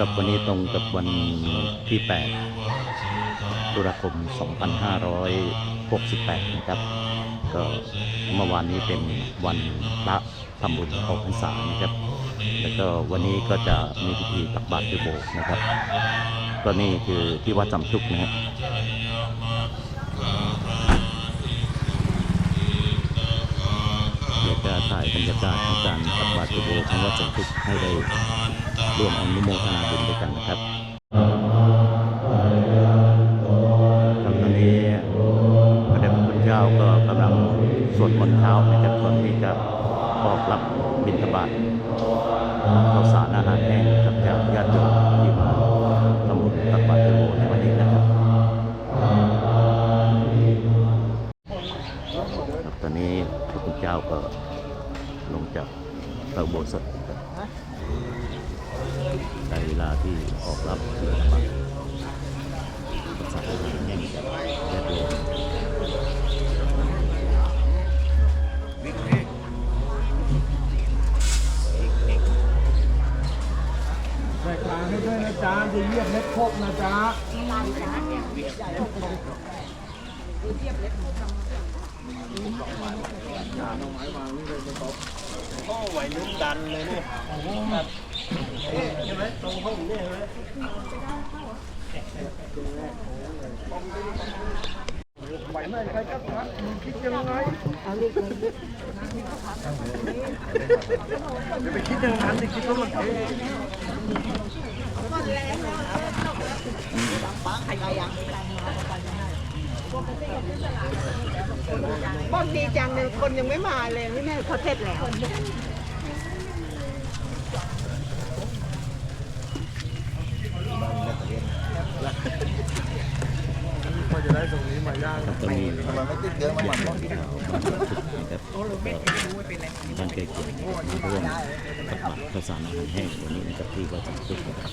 กับวันนี้ตรงกับวันที่ 8 ตุลาคม 2568 นะครับ ก็เมื่อวานนี้เป็นวันพระทำบุญออกพรรษานะครับ แล้วก็วันนี้ก็จะมีพิธีตักบาตรที่โบสถ์นะครับ ก็นี่คือที่วัดจำชุกนะครับ เดี๋ยว จะถ่ายบรรยากาศของการตักบาตรโบสถ์ของวัดสำชุกให้ได้ร่วมอนุโมทนาบุญด้วยกันนะครับตอนนี้พระเดชพระคุณเจ้าก็กำลังสวดมนต์เช้านะครับตอนที่จะออกรับบิณฑบาตข้าวสารอาหารแห้งกับจากญาติโยมที่มาทำบุญตักบาตรโบในวันนี้นะครับครับตอนนี้พระคุณเจ้าก็ ลงจากพระอุโบสถครับได้เวลาที่ออกรับเรือธบัตรภาษาทแง่งจากญาติโยมใส่กลาให้ด้วยนะจ๊ะจะเยียบเม็ดพกนะจ๊ะ โอ้ไหวลุ้นดันเลยเนี่ยใช่ไหมตรงห้องเนี่ยใช่ไหมไหวไหมใครก็ทักมึงคิดยังไงจะไปคิดอย่างนั้นดิคิดว่ามันเท่บ้า นดีจังเลยคนยังไม่มาเลยนี่แม่เขาเสร็จแล้วพอจะได้ตรงนี้มาย่างครับตอนนี้มันไม่ติดเยอะมันหมันะครับท่านเกจิมาร่วมตักบาตรข้าวสารอาหารแห้งวันนี้นะครับที่วัดสำชุกนะครับ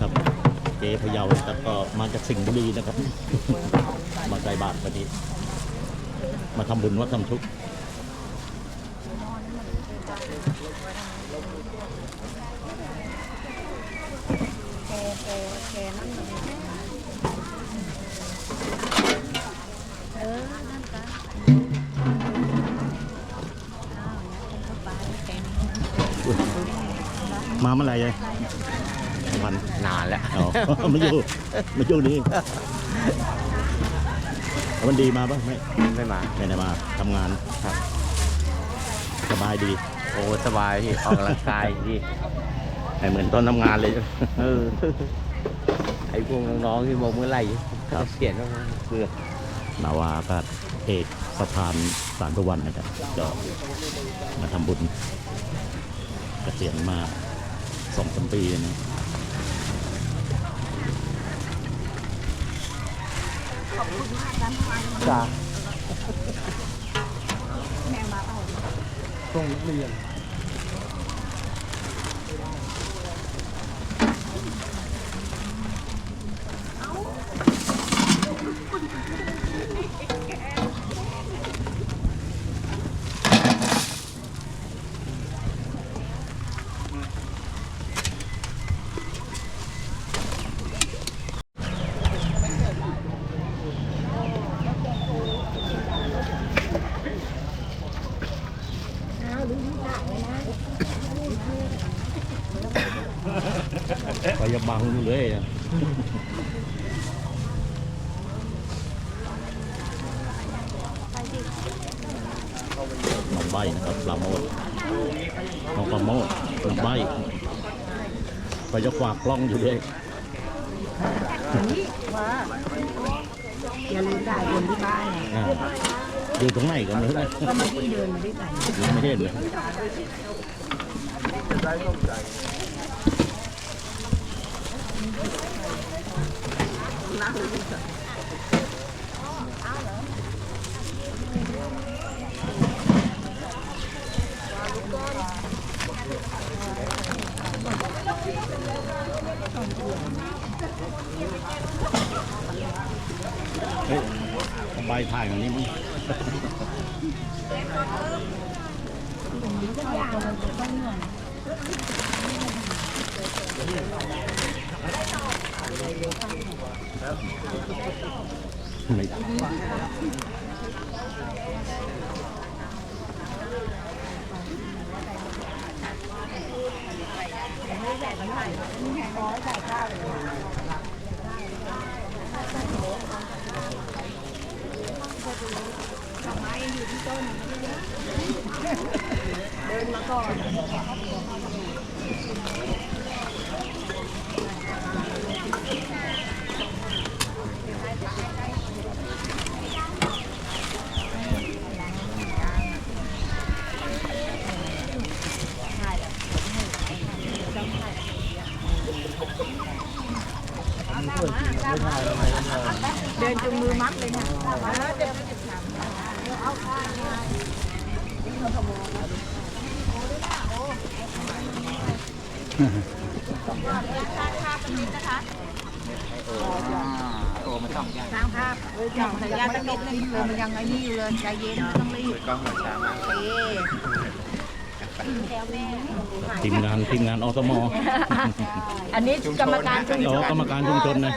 ครับเจ๊พะเยานะครับก็มาจากสิงห์บุรีนะครับ มาใจบาตรวันนี้ มาทำบุญวัดทำทุกข์ มาเมื่อไหร่ยายวันนานแล้วอ๋อ มาอยู่มาอยู่นี่วันดีมาปะไม่ไม่มา ไม่ได้มาทำงานครับ สบายดีโอ้สบายพี่ออกกำลังกายพี่ไม่เหมือนตอนทำงานเลย เออไอ้พวกน้องๆที่บอกเมื่อไหร่เขาเสียนแล้วเบื่อนาวาอากาศเอกสะพานสารทุวันนะครับก็มาทำบุญเกษียณมา สองสามปีแล้วนะจ้าแม่มาเอาตรงเรียน เลยอะน้องใบนะครับปลาโมดน้องปลาโมดน้องใบก็จะฝากกล้องอยู่ด้วยอย่าลืมได้คนที่บ้านนะอ่าอยู่ตรงไหนกันเลยนะก็มาที่เดินมาด้วยกันยังไม่เห็นเลย เฮ้ยใบถ่ายอย่างนี้มั้งไม่ มัดเดินจุงมือมัดเลยนะสร้างภาพอย่างสัญญาตั้งนิดนึงเลยมันยังไอ้นี่อยู่เลยใจเย็นไม่ต้องรีบกล้องมันช้ามากเอ๊ะทีมงานทีมงานอสมอันนี้กรรมการชุมชอ๋อนกรรมการชุมชนนะ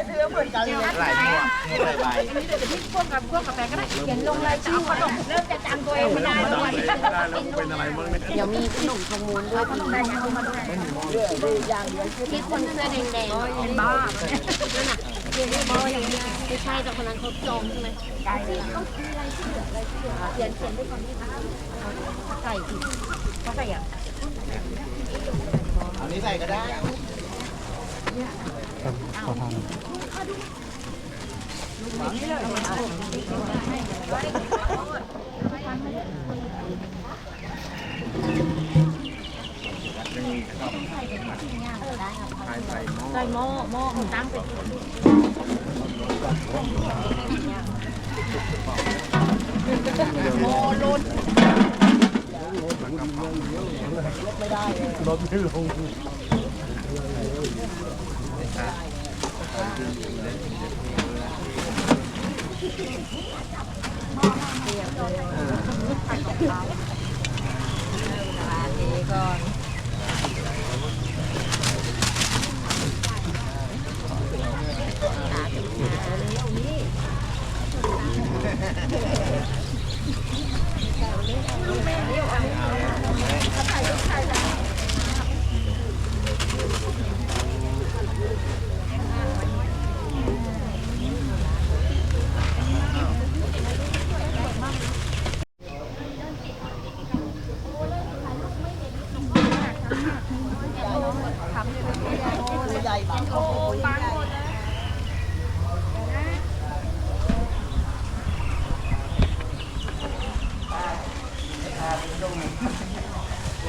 หลายหัวนี่หลายใบอันนี้เดี๋ยวจะพี่พวกกับพวกกาแฟก็ได้เขียนลงรายชื่อขนมเริ่มจะจำตัวเองไม่ได้แล้ววันนี้เป็นอะไรมั้งเนี่ยเดี๋ยวมีขนมทองม้วนด้วยพี่ที่คนเสื้อแดงๆเป็นบ้านั่นน่ะเรียนได้บอยอย่างนี้ไม่ใช่แต่คนนั้นเขาจองใช่ไหม เขียนเขียนด้วยก่อนที่เขาใส่ผิดเขาใส่อะอันนี้ใส่ก็ได้ใส่หม้อหม้อมันตั้งเป็น หม้อล้น รถไม่ลง ก่อน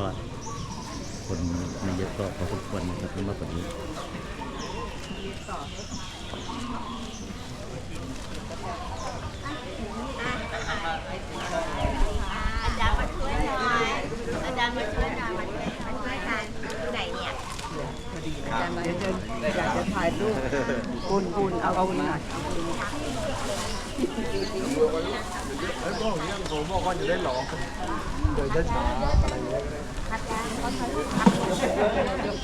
ว่าคนไม่เยอะก็พอสมควรนะครับสำหรับวันนี้อาจารย์มาช่วยหน่อยอาจารย์มาช่วยหน่อยมาช่วยมาช่วยกันไหนเนี่ยอยากจะถ่ายรูปคุณคุณเอาคุณหน่อยแล้วก็อย่างเงี้ผมบอกว่าจะได้หลอกเดินช้าอะไรเงี้ย พัดยา ขายแถว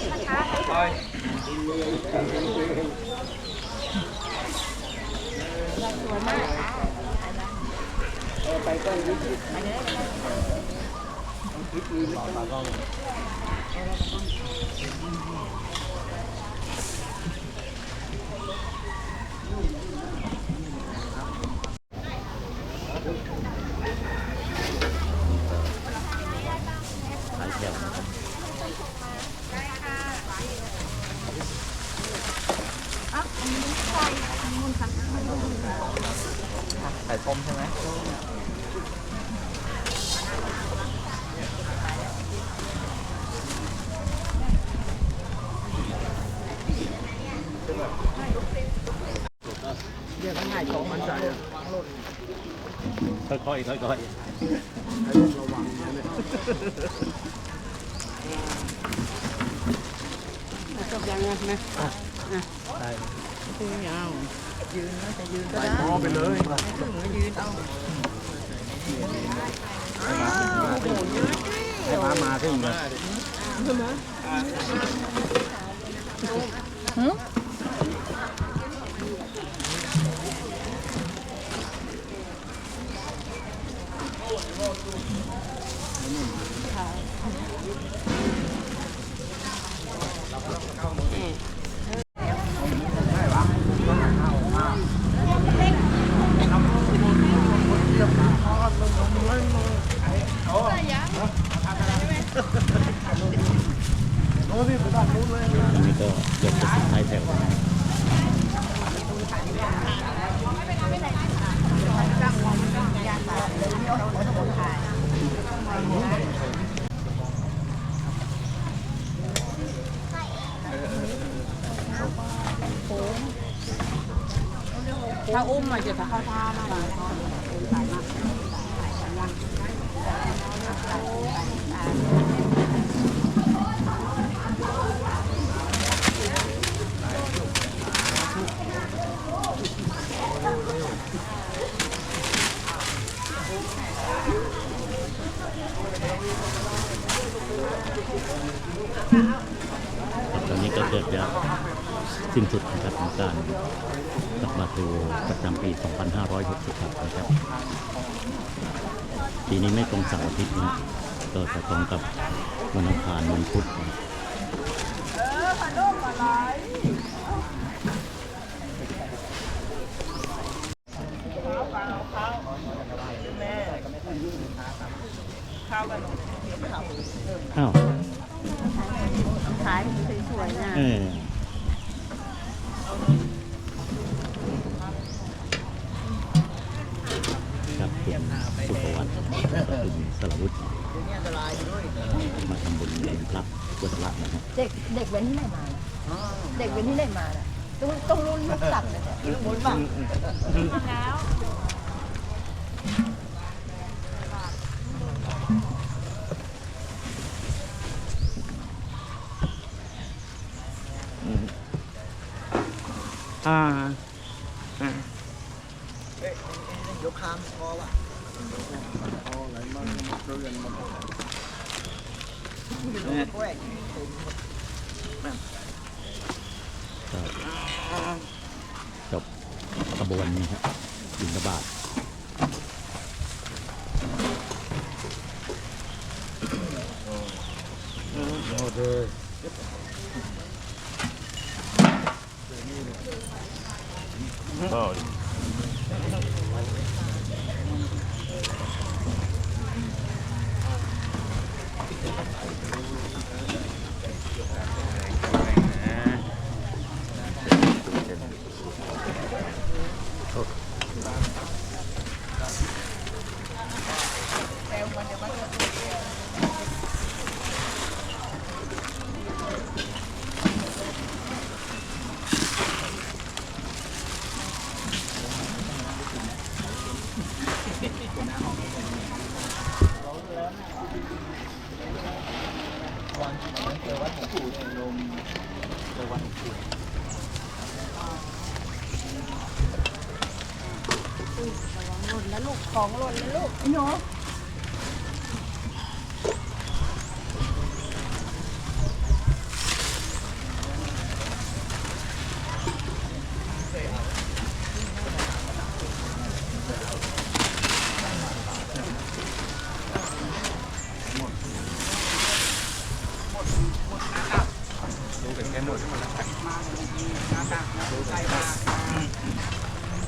ไข่ต้มใช่ไหม เรียกง่ายๆของมันใจอะค่อยๆค่อยให้ระวังนะเนี่ยจบยังไงไหมๆได้ยืนเอายืนแล้วจะยืนก็ใส่ได้หม้อไปเลยถึงก็ยืนเอาให้ป้ามาขึ้นเลยอันนี้ก็ยกจะขายแถว ถ้าอุ้มมันจะถ้าเข้าท่ามาเลย ตอนนี้ก็เกิดจะ สิ้นสุดนะครับของการตักบาตูประจำปี 2566นะครับปีนี้ไม่ตรงเสาร์อาทิตย์นะก็จะตรงกับวันอังคารวันพุธนะ อ้าว ขายสวยๆนะ เออครับคุณสุภวัฒน์คุณสรวุฒิมาทำบุญเลี้ยงพระวัดละนะครับ เด็กเด็กเว้นที่ไหนมาน่ะเด็กเว้นที่ไหนมาน่ะต้อง ต้องรุ่นลูกตักเลยเนี่ยลูกบุญบ้าง อ่า ยกคามพอว่ะ พออะไรมันเรือนมัน กล้วย ก็ จบกระบวนนี้ครับบินทบาทะลูกของหล่นนะลูกไอ้หนูใส่มา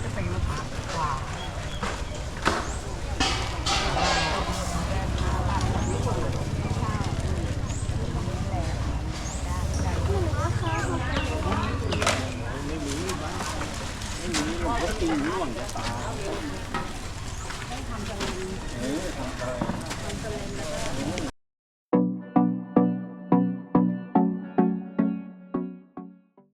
จะเป็นมะพร้าวกว่า